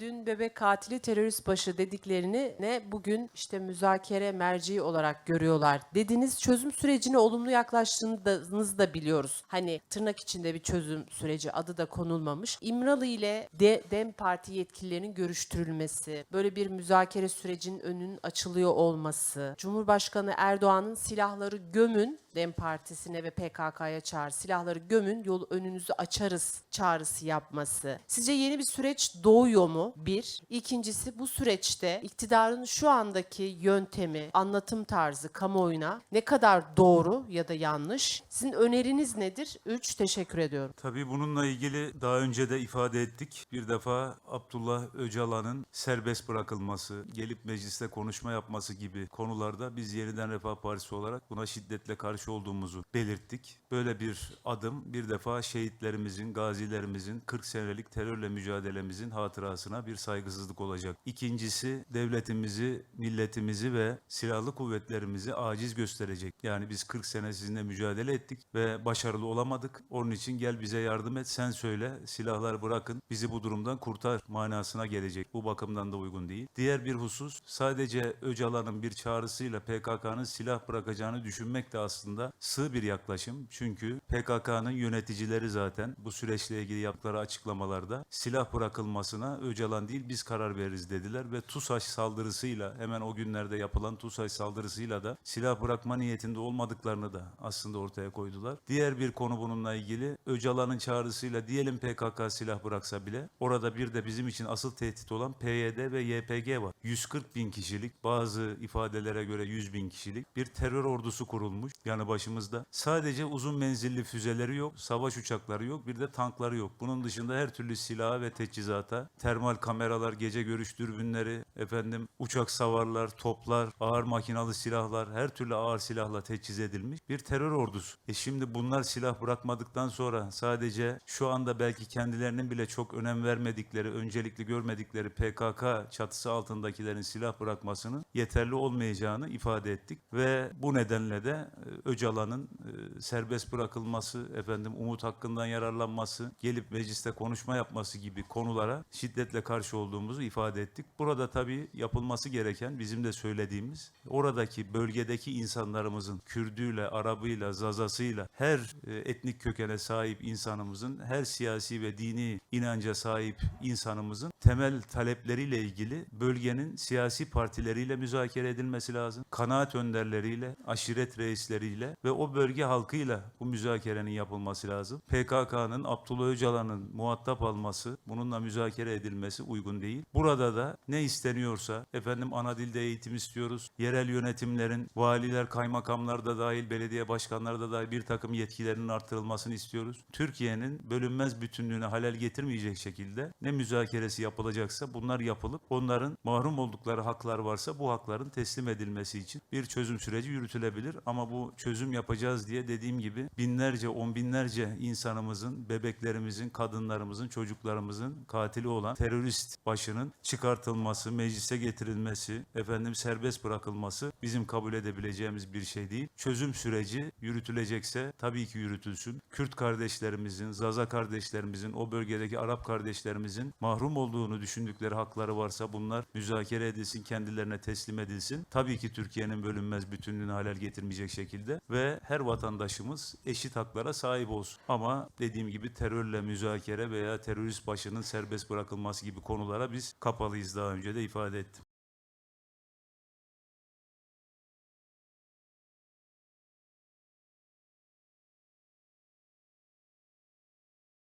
Dün bebek katili terörist başı dediklerini ne bugün işte müzakere merci olarak görüyorlar. Dediniz çözüm sürecine olumlu yaklaştığınızı da biliyoruz. Hani tırnak içinde bir çözüm süreci adı da konulmamış. İmralı ile De- DEM Parti yetkililerinin görüştürülmesi, böyle bir müzakere sürecinin önünün açılıyor olması, Cumhurbaşkanı Erdoğan'ın silahları gömün DEM Partisi'ne ve PKK'ya çağır. Silahları gömün, yolu önünüzü açarız çağrısı yapması. Sizce yeni bir süreç doğuyor mu? Bir. İkincisi bu süreçte iktidarın şu andaki yöntemi, anlatım tarzı kamuoyuna ne kadar doğru ya da yanlış? Sizin öneriniz nedir? Üç. Teşekkür ediyorum. Tabii bununla ilgili daha önce de ifade ettik. Bir defa Abdullah Öcalan'ın serbest bırakılması, gelip mecliste konuşma yapması gibi konularda biz Yeniden Refah Partisi olarak buna şiddetle karşı olduğumuzu belirttik. Böyle bir adım bir defa şehitlerimizin, gazilerimizin 40 senelik terörle mücadelemizin hatırasına bir saygısızlık olacak. İkincisi devletimizi, milletimizi ve silahlı kuvvetlerimizi aciz gösterecek. Yani biz 40 sene sizinle mücadele ettik ve başarılı olamadık. Onun için gel bize yardım et, sen söyle, silahlar bırakın, bizi bu durumdan kurtar manasına gelecek. Bu bakımdan da uygun değil. Diğer bir husus sadece Öcalan'ın bir çağrısıyla PKK'nın silah bırakacağını düşünmek de aslında sığ bir yaklaşım. Çünkü PKK'nın yöneticileri zaten bu süreçle ilgili yaptıkları açıklamalarda silah bırakılmasına Öcalan değil biz karar veririz dediler ve TUSAŞ saldırısıyla hemen o günlerde yapılan TUSAŞ saldırısıyla da silah bırakma niyetinde olmadıklarını da aslında ortaya koydular. Diğer bir konu bununla ilgili Öcalan'ın çağrısıyla diyelim PKK silah bıraksa bile orada bir de bizim için asıl tehdit olan PYD ve YPG var. 140 bin kişilik bazı ifadelere göre 100 bin kişilik bir terör ordusu kurulmuş yanı başımızda. Sadece uzun menzilli füzeleri yok, savaş uçakları yok, bir de tankları yok. Bunun dışında her türlü silaha ve teçhizata, termal kameralar, gece görüş dürbünleri, efendim uçak savarlar, toplar, ağır makinalı silahlar, her türlü ağır silahla teçhiz edilmiş bir terör ordusu. E şimdi bunlar silah bırakmadıktan sonra sadece şu anda belki kendilerinin bile çok önem vermedikleri, öncelikli görmedikleri PKK çatısı altındakilerin silah bırakmasının yeterli olmayacağını ifade ettik ve bu nedenle de e, Öcalan'ın e, serbest bırakılması, efendim umut hakkından yararlanması, gelip mecliste konuşma yapması gibi konulara şiddetle karşı olduğumuzu ifade ettik. Burada tabii yapılması gereken bizim de söylediğimiz oradaki bölgedeki insanlarımızın Kürdüyle, Arabıyla, Zazasıyla her e, etnik kökene sahip insanımızın, her siyasi ve dini inanca sahip insanımızın temel talepleriyle ilgili bölgenin siyasi partileriyle müzakere edilmesi lazım. Kanaat önderleriyle, aşiret reisleriyle ve o bölge halkıyla bu müzakerenin yapılması lazım. PKK'nın Abdullah Öcalan'ın muhatap alması, bununla müzakere edilmesi uygun değil. Burada da ne isteniyorsa, efendim ana dilde eğitim istiyoruz, yerel yönetimlerin, valiler, kaymakamlar da dahil, belediye başkanları da dahil bir takım yetkilerinin artırılmasını istiyoruz. Türkiye'nin bölünmez bütünlüğüne halel getirmeyecek şekilde ne müzakeresi yapılacaksa bunlar yapılıp onların mahrum oldukları haklar varsa bu hakların teslim edilmesi için bir çözüm süreci yürütülebilir. Ama bu çözüm yapacağız diye dediğim gibi binlerce, on binlerce insanımızın, bebeklerimizin, kadınlarımızın, çocuklarımızın katili olan terörist başının çıkartılması, meclise getirilmesi, efendim serbest bırakılması bizim kabul edebileceğimiz bir şey değil. Çözüm süreci yürütülecekse tabii ki yürütülsün. Kürt kardeşlerimizin, Zaza kardeşlerimizin, o bölgedeki Arap kardeşlerimizin mahrum olduğunu düşündükleri hakları varsa bunlar müzakere edilsin, kendilerine teslim edilsin. Tabii ki Türkiye'nin bölünmez bütünlüğünü halel getirmeyecek şekilde ve her vatandaşımız eşit haklara sahip olsun. Ama dediğim gibi terörle müzakere veya terörist başının serbest bırakılması gibi konulara biz kapalıyız daha önce de ifade ettim.